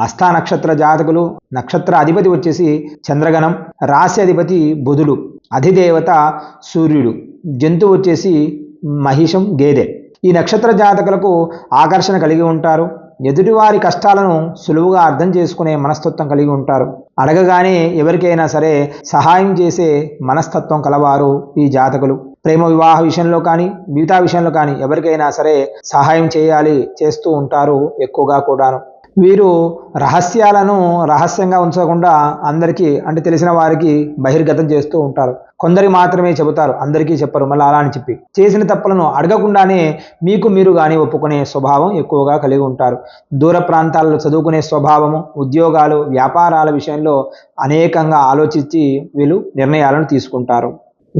హస్త నక్షత్ర జాతకులు నక్షత్ర అధిపతి వచ్చేసి చంద్రగణం రాశి అధిపతి బుధుడు అధిదేవత సూర్యుడు జంతువు వచ్చేసి మహిషం గేదె. ఈ నక్షత్ర జాతకులకు ఆకర్షణ కలిగి ఉంటారు. ఎదుటివారి కష్టాలను సులువుగా అర్థం చేసుకునే మనస్తత్వం కలిగి ఉంటారు. అడగగానే ఎవరికైనా సరే సహాయం చేసే మనస్తత్వం కలవారు ఈ జాతకులు. ప్రేమ వివాహ విషయంలో కానీ మిగతా విషయంలో కానీ ఎవరికైనా సరే సహాయం చేయాలి చేస్తూ ఉంటారు ఎక్కువగా కూడాను. వీరు రహస్యాలను రహస్యంగా ఉంచకుండా అందరికీ అంటే తెలిసిన వారికి బహిర్గతం చేస్తూ ఉంటారు. కొందరి మాత్రమే చెబుతారు అందరికీ చెప్పరు మళ్ళీ అలా అని చెప్పి. చేసిన తప్పులను అడగకుండానే మీకు మీరు కానీ ఒప్పుకునే స్వభావం ఎక్కువగా కలిగి ఉంటారు. దూర ప్రాంతాల్లో చదువుకునే స్వభావము ఉద్యోగాలు వ్యాపారాల విషయంలో అనేకంగా ఆలోచించి వీళ్ళు నిర్ణయాలను తీసుకుంటారు.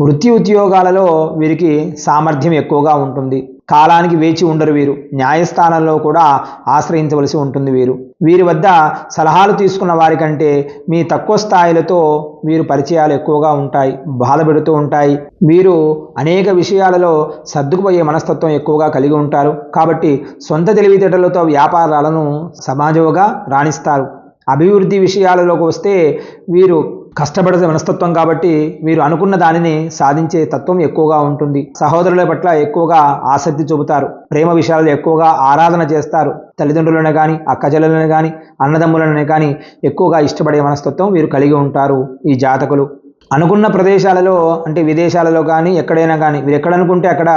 వృత్తి ఉద్యోగాలలో వీరికి సామర్థ్యం ఎక్కువగా ఉంటుంది. కాలానికి వేచి ఉండరు వీరు. న్యాయస్థానంలో కూడా ఆశ్రయించవలసి ఉంటుంది వీరు. వీరి వద్ద సలహాలు తీసుకున్న వారికంటే మీ తక్కువ స్థాయిలతో వీరు పరిచయాలు ఎక్కువగా ఉంటాయి. బాధపెడుతూ ఉంటాయి. వీరు అనేక విషయాలలో సర్దుకుపోయే మనస్తత్వం ఎక్కువగా కలిగి ఉంటారు. కాబట్టి సొంత తెలివితేటలతో వ్యాపారాలను సమాజంగా రాణిస్తారు. అభివృద్ధి విషయాలలోకి వస్తే వీరు కష్టపడే మనస్తత్వం కాబట్టి వీరు అనుకున్న దానిని సాధించే తత్వం ఎక్కువగా ఉంటుంది. సహోదరుల పట్ల ఎక్కువగా ఆసక్తి చూపుతారు. ప్రేమ విషయాలు ఎక్కువగా ఆరాధన చేస్తారు. తల్లిదండ్రులను కానీ అక్కచెల్లెలను కానీ అన్నదమ్ములను కానీ ఎక్కువగా ఇష్టపడే మనస్తత్వం వీరు కలిగి ఉంటారు ఈ జాతకులు. అనుకున్న ప్రదేశాలలో అంటే విదేశాలలో కానీ ఎక్కడైనా కానీ వీరు ఎక్కడనుకుంటే అక్కడ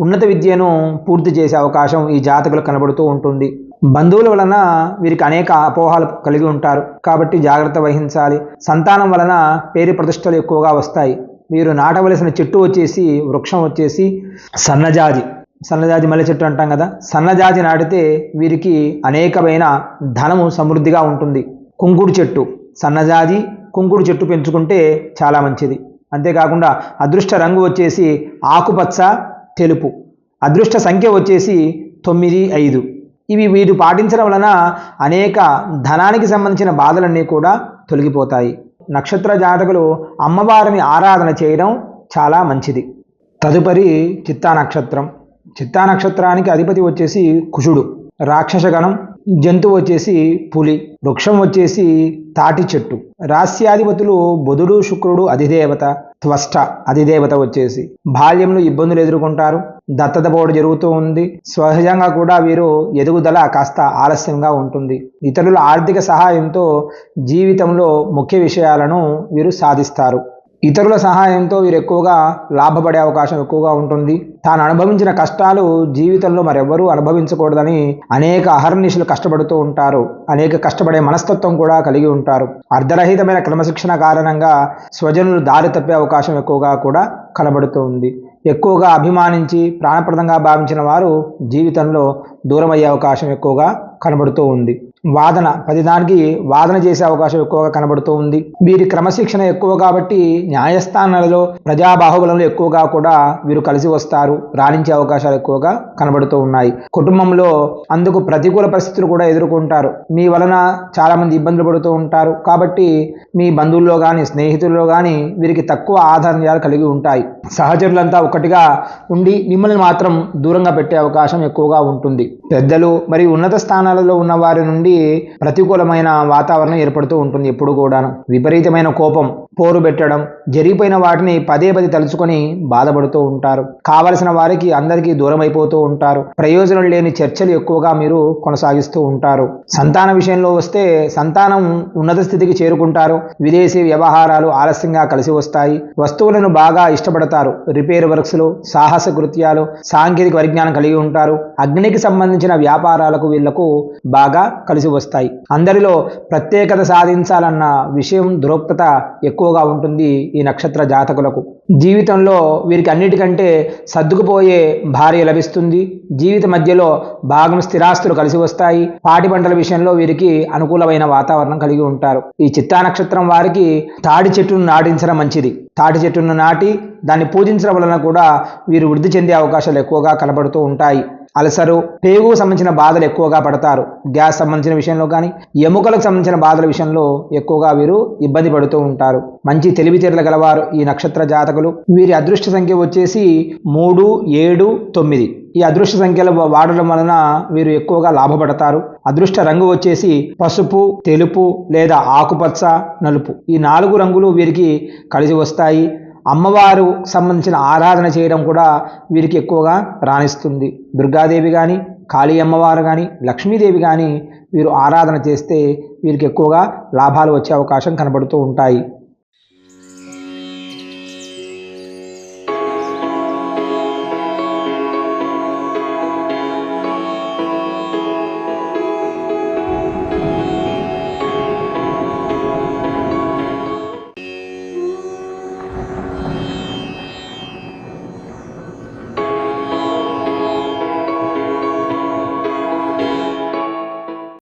ఉన్నత విద్యను పూర్తి చేసే అవకాశం ఈ జాతకులు కనబడుతూ ఉంటుంది. బంధువుల వలన వీరికి అనేక అపోహాలు కలిగి ఉంటారు. కాబట్టి జాగ్రత్త వహించాలి. సంతానం వలన పేరు ప్రతిష్టలు ఎక్కువగా వస్తాయి. వీరు నాటవలసిన చెట్టు వచ్చేసి వృక్షం వచ్చేసి సన్నజాజి. సన్నజాజి మల్లె చెట్టు అంటాం కదా. సన్నజాజి నాటితే వీరికి అనేకమైన ధనము సమృద్ధిగా ఉంటుంది. కుంకుడు చెట్టు. సన్నజాజి కుంకుడు చెట్టు పెంచుకుంటే చాలా మంచిది. అంతేకాకుండా అదృష్ట రంగు వచ్చేసి ఆకుపచ్చ తెలుపు. అదృష్ట సంఖ్య వచ్చేసి తొమ్మిది ఐదు. ఇవి వీరు పాటించడం వలన అనేక ధనానికి సంబంధించిన బాధలన్నీ కూడా తొలగిపోతాయి. నక్షత్ర జాతకులు అమ్మవారిని ఆరాధన చేయడం చాలా మంచిది. తదుపరి చిత్తా నక్షత్రం. చిత్తా నక్షత్రానికి అధిపతి వచ్చేసి కుషుడు రాక్షసగణం. జంతువు వచ్చేసి పులి. వృక్షం వచ్చేసి తాటి చెట్టు. రాస్యాధిపతులు బుధుడు శుక్రుడు అధిదేవత. త్వష్ట అధిదేవత వచ్చేసి. బాల్యంలో ఇబ్బందులు ఎదుర్కొంటారు. దత్తత పోవడం జరుగుతూ ఉంది. సహజంగా కూడా వీరు ఎదుగుదల కాస్త ఆలస్యంగా ఉంటుంది. ఇతరుల ఆర్థిక సహాయంతో జీవితంలో ముఖ్య విషయాలను వీరు సాధిస్తారు. ఇతరుల సహాయంతో వీరు ఎక్కువగా లాభపడే అవకాశం ఎక్కువగా ఉంటుంది. తాను అనుభవించిన కష్టాలు జీవితంలో మరెవ్వరూ అనుభవించకూడదని అనేక అహర్నిశలు కష్టపడుతూ ఉంటారు. అనేక కష్టపడే మనస్తత్వం కూడా కలిగి ఉంటారు. అర్ధరహితమైన క్రమశిక్షణ కారణంగా స్వజనులు దారి తప్పే అవకాశం ఎక్కువగా కూడా కనబడుతూ ఉంది. ఎక్కువగా అభిమానించి ప్రాణప్రదంగా భావించిన వారు జీవితంలో దూరమయ్యే అవకాశం ఎక్కువగా కనబడుతూ ఉంది. వాదన ప్రతిదానికి వాదన చేసే అవకాశం ఎక్కువగా కనబడుతూ ఉంది. వీరి క్రమశిక్షణ ఎక్కువ కాబట్టి న్యాయస్థానాలలో ప్రజాబాహుబలంలో ఎక్కువగా కూడా వీరు కలిసి వస్తారు. రాణించే అవకాశాలు ఎక్కువగా కనబడుతూ ఉన్నాయి. కుటుంబంలో అందుకు ప్రతికూల పరిస్థితులు కూడా ఎదుర్కొంటారు. మీ వలన చాలా మంది ఇబ్బందులు పడుతూ ఉంటారు. కాబట్టి మీ బంధువుల్లో కానీ స్నేహితుల్లో కానీ వీరికి తక్కువ ఆధార్యాలు కలిగి ఉంటాయి. సహచరులంతా ఒకటిగా ఉండి మిమ్మల్ని మాత్రం దూరంగా పెట్టే అవకాశం ఎక్కువగా ఉంటుంది. పెద్దలు మరియు ఉన్నత స్థానాలలో ఉన్న వారి నుండి ప్రతికూలమైన వాతావరణం ఏర్పడుతూ ఉంటుంది ఎప్పుడు కూడాను. విపరీతమైన కోపం పోరు పెట్టడం జరిగిపోయిన వాటిని పదే పదే తలుచుకొని బాధపడుతూ ఉంటారు. కావలసిన వారికి అందరికీ దూరం అయిపోతూ ఉంటారు. ప్రయోజనం లేని చర్చలు ఎక్కువగా మీరు కొనసాగిస్తూ ఉంటారు. సంతాన విషయంలో వస్తే సంతానం ఉన్నత స్థితికి చేరుకుంటారు. విదేశీ వ్యవహారాలు ఆలస్యంగా కలిసి వస్తాయి. వస్తువులను బాగా ఇష్టపడతారు. రిపేర్ వర్క్స్లు సాహస కృత్యాలు సాంకేతిక పరిజ్ఞానం కలిగి ఉంటారు. అగ్నికి సంబంధించిన వ్యాపారాలకు వీళ్ళకు బాగా కలిసి వస్తాయి. అందరిలో ప్రత్యేకత సాధించాలన్న విషయం దురోక్తత ఎక్కువగా ఉంటుంది ఈ నక్షత్ర జాతకులకు. జీవితంలో వీరికి అన్నిటికంటే సర్దుకుపోయే భార్య లభిస్తుంది. జీవిత మధ్యలో భాగం స్థిరాస్తులు కలిసి వస్తాయి. పాటి పంటల విషయంలో వీరికి అనుకూలమైన వాతావరణం కలిగి ఉంటారు. ఈ చిత్తా నక్షత్రం వారికి తాడి చెట్టును నాటించడం మంచిది. తాటి చెట్టును నాటి దాన్ని పూజించడం వలన కూడా వీరు వృద్ధి చెందే అవకాశాలు ఎక్కువగా కనబడుతూ ఉంటాయి. అలసరు పేగుకు సంబంధించిన బాధలు ఎక్కువగా పడతారు. గ్యాస్ సంబంధించిన విషయంలో కానీ ఎముకలకు సంబంధించిన బాధల విషయంలో ఎక్కువగా వీరు ఇబ్బంది పడుతూ ఉంటారు. మంచి తెలివితేటలు గలవారు ఈ నక్షత్ర జాతకులు. వీరి అదృష్ట సంఖ్య వచ్చేసి మూడు ఏడు తొమ్మిది. ఈ అదృష్ట సంఖ్యలు వాడడం వలన వీరు ఎక్కువగా లాభపడతారు. అదృష్ట రంగు వచ్చేసి పసుపు తెలుపు లేదా ఆకుపచ్చ నలుపు. ఈ నాలుగు రంగులు వీరికి కలిసి వస్తాయి. అమ్మవారు సంబంధించిన ఆరాధన చేయడం కూడా వీరికి ఎక్కువగా రాణిస్తుంది. దుర్గాదేవి కానీ కాళీ అమ్మవారు కానీ లక్ష్మీదేవి కానీ వీరు ఆరాధన చేస్తే వీరికి ఎక్కువగా లాభాలు వచ్చే అవకాశం కనబడుతూ ఉంటాయి.